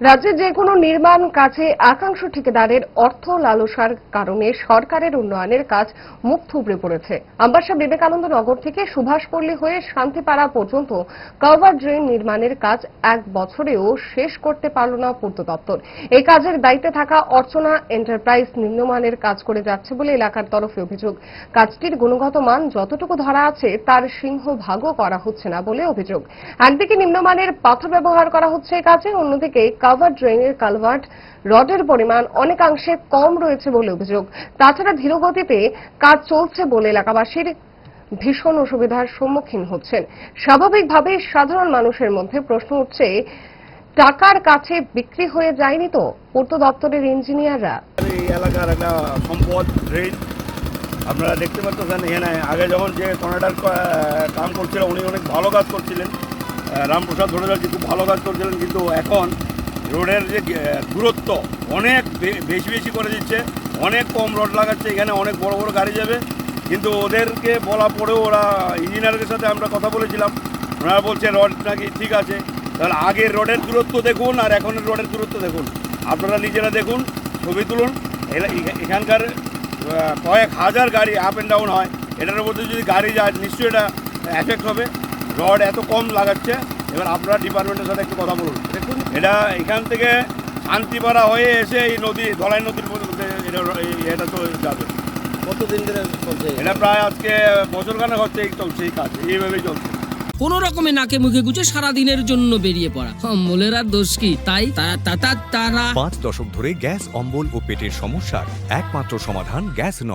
রাজ্যে যে কোনো নির্মাণ কাজে একাংশ ঠিকাদারের অর্থ লালসার কারণে সরকারের উন্নয়নের কাজ মুখ থুবড়ে পড়েছে। আম্বাসা বিবেকানন্দ নগর থেকে সুভাষপল্লী হয়ে শান্তিপাড়া পর্যন্ত কাভার ড্রেন নির্মাণের কাজ এক বছরেও শেষ করতে পারল না পূর্ত দপ্তর। এই কাজের দায়িত্বে থাকা অর্চনা এন্টারপ্রাইজ নিম্নমানের কাজ করে যাচ্ছে বলে এলাকার তরফে অভিযোগ। কাজটির গুণগত মান যতটুকু ধরা আছে, তার সিংহভাগও করা হচ্ছে না বলে অভিযোগ। একদিকে নিম্নমানের পাথর ব্যবহার করা হচ্ছে কাজে, অন্যদিকে কাভার ড্রেনের কালভার্ট রডের পরিমাণ অনেকাংশে কম রয়েছে বলে অভিযোগ। তাছাড়া ধীরগতিতে কাজ চলছে বলে এলাকাবাসীর ভীষণ অসুবিধার সম্মুখীন হচ্ছেন। স্বাভাবিকভাবে সাধারণ মানুষের মধ্যে প্রশ্ন উঠছে, টাকার কাছে বিক্রি হয়ে যায়নি তো? পূর্ত দপ্তরের ইঞ্জিনিয়াররা। এলাকার একটা সম্পদ ড্রেন। আপনারা দেখতে পাচ্ছেন এখানে আগে যখন যে কর্নাটার কাম করছিল, উনি অনেক ভালো কাজ করছিলেন। রামপ্রসাদ ভট্টাচার্য খুব ভালো কাজ করছিলেন, কিন্তু এখন রোডের যে দূরত্ব অনেক বেশি বেশি করে দিচ্ছে। অনেক কম রড লাগাচ্ছে, এখানে অনেক বড় বড় গাড়ি যাবে। কিন্তু ওদেরকে বলা পরেও ওরা ইঞ্জিনিয়ারের সাথে আমরা কথা বলেছিলাম। ওনারা বলছে, রড নাকি ঠিক আছে। তাহলে আগের রডের দূরত্ব দেখুন আর এখনের রডের দূরত্ব দেখুন। আপনারা নিজেরা দেখুন, ছবি তুলুন। এখানকার কয়েক হাজার গাড়ি আপ অ্যান্ড ডাউন হয়। এটার মধ্যে যদি গাড়ি যায়, নিশ্চয়ই এটা এফেক্ট হবে। রড এত কম লাগাচ্ছে। এবার আপনারা ডিপার্টমেন্টের সাথে একটু কথা বলুন। দেখুন এটা এখান থেকে শান্তিপাড়া হয়ে এসে এই নদী ধলাই নদীর মধ্যে এটা এটা তো যাবে। কতদিন ধরে চলছে? এটা প্রায় আজকে বছরখানেক হচ্ছে এই চলছে এই কাজ এইভাবেই চলছে। কোন রকমে নাকে মুখে গুজে সারা দিনের জন্য বেরিয়ে পড়া। অম্বলের আর দোষ কি? তাই তারা। পাঁচ দশক ধরে গ্যাস অম্বল ও পেটের সমস্যার একমাত্র সমাধান গ্যাস নয়।